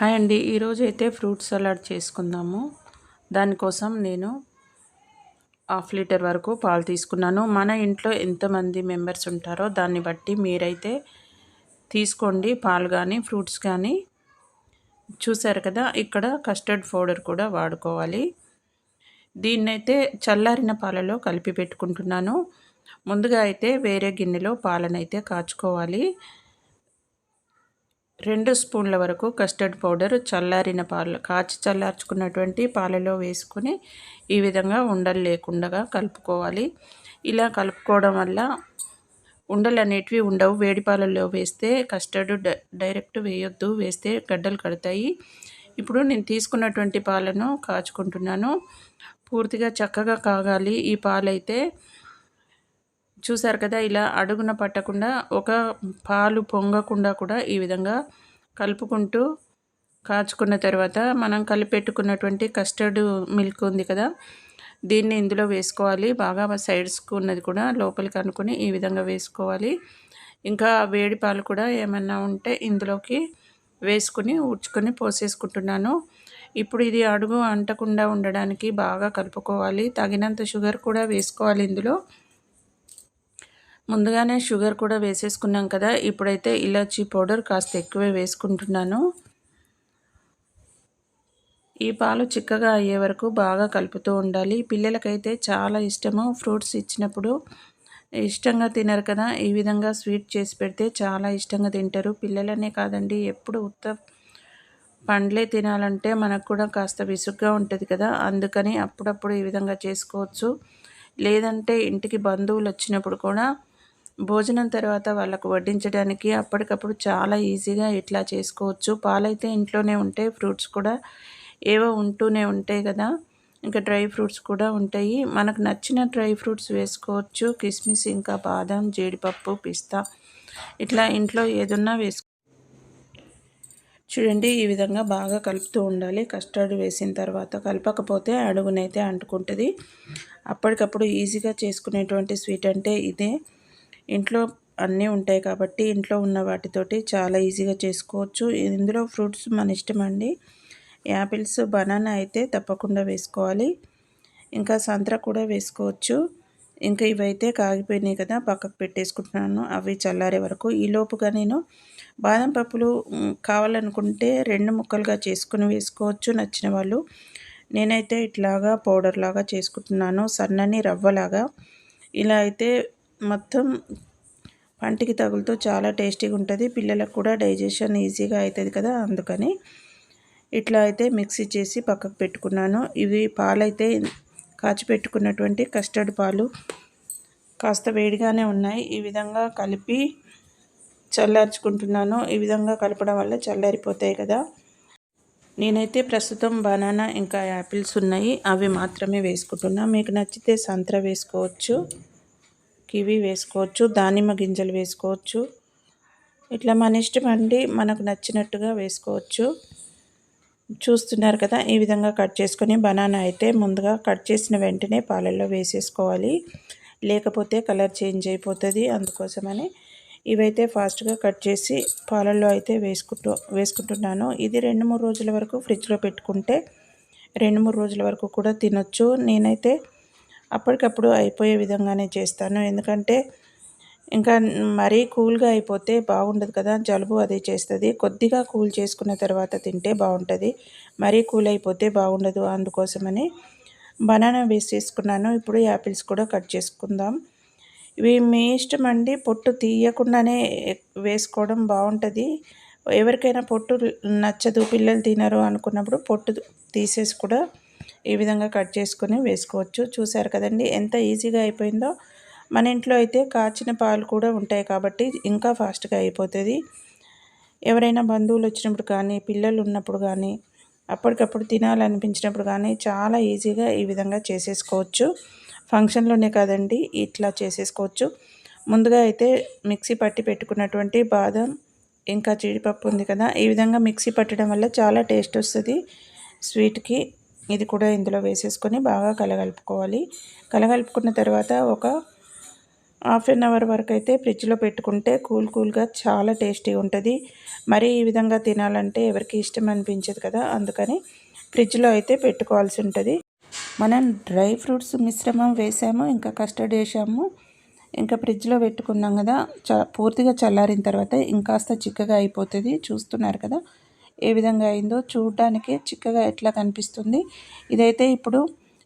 Hi అండి. ఈరోజు అయితే ఫ్రూట్ సలాడ్ చేసుకుందాము. దానికోసం నేను హాఫ్ లీటర్ వరకు పాలు తీసుకున్నాను. మన ఇంట్లో ఎంతమంది మెంబర్స్ ఉంటారో దాన్ని బట్టి మీరైతే తీసుకోండి. పాలు కానీ ఫ్రూట్స్ కానీ చూసారు కదా ఇక్కడ కస్టర్డ్ పౌడర్ కూడా వాడుకోవాలి. దీన్నైతే చల్లారిన పాలలో కలిపి పెట్టుకుంటున్నాను. ముందుగా అయితే వేరే గిన్నెలో పాలనైతే కాచుకోవాలి. రెండు స్పూన్ల వరకు కస్టర్డ్ పౌడర్ చల్లారిన పాలు కాచి చల్లార్చుకున్నటువంటి పాలలో వేసుకొని ఈ విధంగా ఉండలు లేకుండా కలుపుకోవాలి. ఇలా కలుపుకోవడం వల్ల ఉండలు అనేటివి ఉండవు. వేడి పాలల్లో వేస్తే కస్టర్డ్ డైరెక్ట్ వేయొద్దు. వేస్తే గడ్డలు కడతాయి. ఇప్పుడు నేను తీసుకున్నటువంటి పాలను కాచుకుంటున్నాను. పూర్తిగా చక్కగా కాగాలి. ఈ పాలైతే చూసారు కదా ఇలా అడుగున పట్టకుండా ఒక పాలు పొంగకుండా కూడా ఈ విధంగా కలుపుకుంటూ కాచుకున్న తర్వాత మనం కలిపెట్టుకున్నటువంటి కస్టర్డ్ మిల్క్ ఉంది కదా దీన్ని ఇందులో వేసుకోవాలి. బాగా సైడ్స్కు ఉన్నది కూడా లోపలికి అనుకుని ఈ విధంగా వేసుకోవాలి. ఇంకా వేడి పాలు కూడా ఏమన్నా ఉంటే ఇందులోకి వేసుకుని ఊడ్చుకొని పోసేసుకుంటున్నాను. ఇప్పుడు ఇది అడుగు అంటకుండా ఉండడానికి బాగా కలుపుకోవాలి. తగినంత షుగర్ కూడా వేసుకోవాలి ఇందులో. ముందుగానే షుగర్ కూడా వేసేసుకున్నాం కదా. ఇప్పుడైతే ఇలాచీ పౌడర్ కాస్త ఎక్కువే వేసుకుంటున్నాను. ఈ పాలు చిక్కగా అయ్యే వరకు బాగా కలుపుతూ ఉండాలి. పిల్లలకైతే చాలా ఇష్టము. ఫ్రూట్స్ ఇచ్చినప్పుడు ఇష్టంగా తినరు కదా. ఈ విధంగా స్వీట్ చేసి పెడితే చాలా ఇష్టంగా తింటారు. పిల్లలనే కాదండి ఎప్పుడు ఉత్త పండ్లే తినాలంటే మనకు కూడా కాస్త విసుగ్గా ఉంటుంది కదా. అందుకని అప్పుడప్పుడు ఈ విధంగా చేసుకోవచ్చు. లేదంటే ఇంటికి బంధువులు వచ్చినప్పుడు కూడా భోజనం తర్వాత వాళ్ళకు వడ్డించడానికి అప్పటికప్పుడు చాలా ఈజీగా ఇట్లా చేసుకోవచ్చు. పాలైతే ఇంట్లోనే ఉంటాయి ఫ్రూట్స్ కూడా ఏవో ఉంటూనే ఉంటాయి కదా. ఇంకా డ్రై ఫ్రూట్స్ కూడా ఉంటాయి. మనకు నచ్చిన డ్రై ఫ్రూట్స్ వేసుకోవచ్చు. కిస్మిస్ ఇంకా బాదం జీడిపప్పు పిస్తా ఇట్లా ఇంట్లో ఏదన్నా వేసుకో చూడండి ఈ విధంగా బాగా కలుపుతూ ఉండాలి. కస్టర్డ్ వేసిన తర్వాత కలపకపోతే అడుగునైతే అంటుకుంటుంది. అప్పటికప్పుడు ఈజీగా చేసుకునేటువంటి స్వీట్ అంటే ఇదే. ఇంట్లో అన్నీ ఉంటాయి కాబట్టి ఇంట్లో ఉన్న వాటితోటి చాలా ఈజీగా చేసుకోవచ్చు. ఇందులో ఫ్రూట్స్ మన ఇష్టం అండి యాపిల్స్ బనానా అయితే తప్పకుండా వేసుకోవాలి. ఇంకా సంత్ర కూడా వేసుకోవచ్చు. ఇంకా ఇవైతే కాగిపోయినాయి కదా పక్కకు పెట్టేసుకుంటున్నాను. అవి చల్లారే వరకు. ఈ లోపుగా నేను బాదం పప్పులు కావాలనుకుంటే రెండు ముక్కలుగా చేసుకుని వేసుకోవచ్చు. నచ్చిన వాళ్ళు. నేనైతే ఇట్లాగా పౌడర్ లాగా చేసుకుంటున్నాను. సన్నని రవ్వలాగా ఇలా అయితే మొత్తం పంటికి తగులుతూ చాలా టేస్టీగా ఉంటుంది. పిల్లలకు కూడా డైజెషన్ ఈజీగా అవుతుంది కదా అందుకని ఇట్లా అయితే మిక్సీ చేసి పక్కకు పెట్టుకున్నాను. ఇవి పాలైతే కాచి పెట్టుకున్నటువంటి కస్టర్డ్ పాలు కాస్త వేడిగానే ఉన్నాయి. ఈ విధంగా కలిపి చల్లార్చుకుంటున్నాను. ఈ విధంగా కలపడం వల్ల చల్లారిపోతాయి కదా. నేనైతే ప్రస్తుతం బనానా ఇంకా యాపిల్స్ ఉన్నాయి. అవి మాత్రమే వేసుకుంటున్నా. మీకు నచ్చితే సంత్ర వేసుకోవచ్చు. కివి వేసుకోవచ్చు దానిమ్మ గింజలు వేసుకోవచ్చు. ఇట్లా మన ఇష్టం అండి మనకు నచ్చినట్టుగా వేసుకోవచ్చు. చూస్తున్నారు కదా ఈ విధంగా కట్ చేసుకొని బనానా అయితే ముందుగా కట్ చేసిన వెంటనే పాలల్లో వేసేసుకోవాలి. లేకపోతే కలర్ చేంజ్ అయిపోతుంది. అందుకోసమని ఇవైతే ఫాస్ట్గా కట్ చేసి పాలల్లో అయితే వేసుకుంటూ వేసుకుంటున్నాను. ఇది రెండు మూడు రోజుల వరకు ఫ్రిడ్జ్లో పెట్టుకుంటే రెండు మూడు రోజుల వరకు కూడా తినొచ్చు. నేనైతే అప్పటికప్పుడు అయిపోయే విధంగానే చేస్తాను. ఎందుకంటే ఇంకా మరీ కూల్గా అయిపోతే బాగుండదు కదా జలుబు అది చేస్తుంది. కొద్దిగా కూల్ చేసుకున్న తర్వాత తింటే బాగుంటుంది. మరీ కూల్ అయిపోతే బాగుండదు అందుకోసమని బనానా వేసి తీసుకున్నాను ఇప్పుడు యాపిల్స్ కూడా కట్ చేసుకుందాం. ఇవి మీ ఇష్టం అండి. పొట్టు తీయకుండానే వేసుకోవడం బాగుంటుంది. ఎవరికైనా పొట్టు నచ్చదు పిల్లలు తినరు అనుకున్నప్పుడు పొట్టు తీసేసి కూడా ఈ విధంగా కట్ చేసుకొని వేసుకోవచ్చు. చూసారు కదండి ఎంత ఈజీగా అయిపోయిందో. మన ఇంట్లో అయితే కాచిన పాలు కూడా ఉంటాయి కాబట్టి ఇంకా ఫాస్ట్గా అయిపోతుంది. ఎవరైనా బంధువులు వచ్చినప్పుడు కానీ పిల్లలు ఉన్నప్పుడు కానీ అప్పటికప్పుడు తినాలనిపించినప్పుడు కానీ చాలా ఈజీగా ఈ విధంగా చేసేసుకోవచ్చు. ఫంక్షన్లోనే కాదండి ఇట్లా చేసేసుకోవచ్చు. ముందుగా అయితే మిక్సీ పట్టి పెట్టుకున్నటువంటి బాదం ఇంకా జీడిపప్పు ఉంది కదా ఈ విధంగా మిక్సీ పట్టడం వల్ల చాలా టేస్ట్ వస్తుంది. స్వీట్కి ఇది కూడా ఇందులో వేసేసుకొని బాగా కలగలుపుకోవాలి. కలగలుపుకున్న తర్వాత ఒక హాఫ్ అన్ అవర్ వరకు అయితే ఫ్రిడ్జ్లో పెట్టుకుంటే కూల్ కూల్గా చాలా టేస్టీగా ఉంటుంది. మరి ఈ విధంగా తినాలంటే ఎవరికి ఇష్టం అనిపించదు కదా అందుకని ఫ్రిడ్జ్లో అయితే పెట్టుకోవాల్సి ఉంటుంది. మనం డ్రై ఫ్రూట్స్ మిశ్రమం వేసాము ఇంకా కస్టర్డ్ వేసాము ఇంకా ఫ్రిడ్జ్లో పెట్టుకున్నాం కదా చ పూర్తిగా చల్లారిన తర్వాత ఇంకాస్త చిక్కగా అయిపోతుంది. చూస్తున్నారు కదా ఏ విధంగా అయిందో చూడడానికి చిక్కగా ఎట్లా కనిపిస్తుంది. ఇదైతే ఇప్పుడు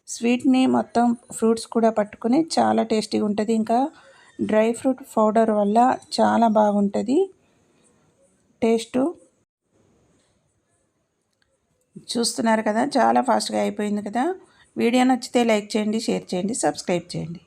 స్వీట్ని మొత్తం ఫ్రూట్స్ కూడా పట్టుకొని చాలా టేస్టీగా ఉంటుంది. ఇంకా డ్రై ఫ్రూట్ పౌడర్ వల్ల చాలా బాగుంటుంది. టేస్టు. చూస్తున్నారు కదా చాలా ఫాస్ట్గా అయిపోయింది కదా. వీడియో నచ్చితే లైక్ చేయండి షేర్ చేయండి సబ్స్క్రైబ్ చేయండి.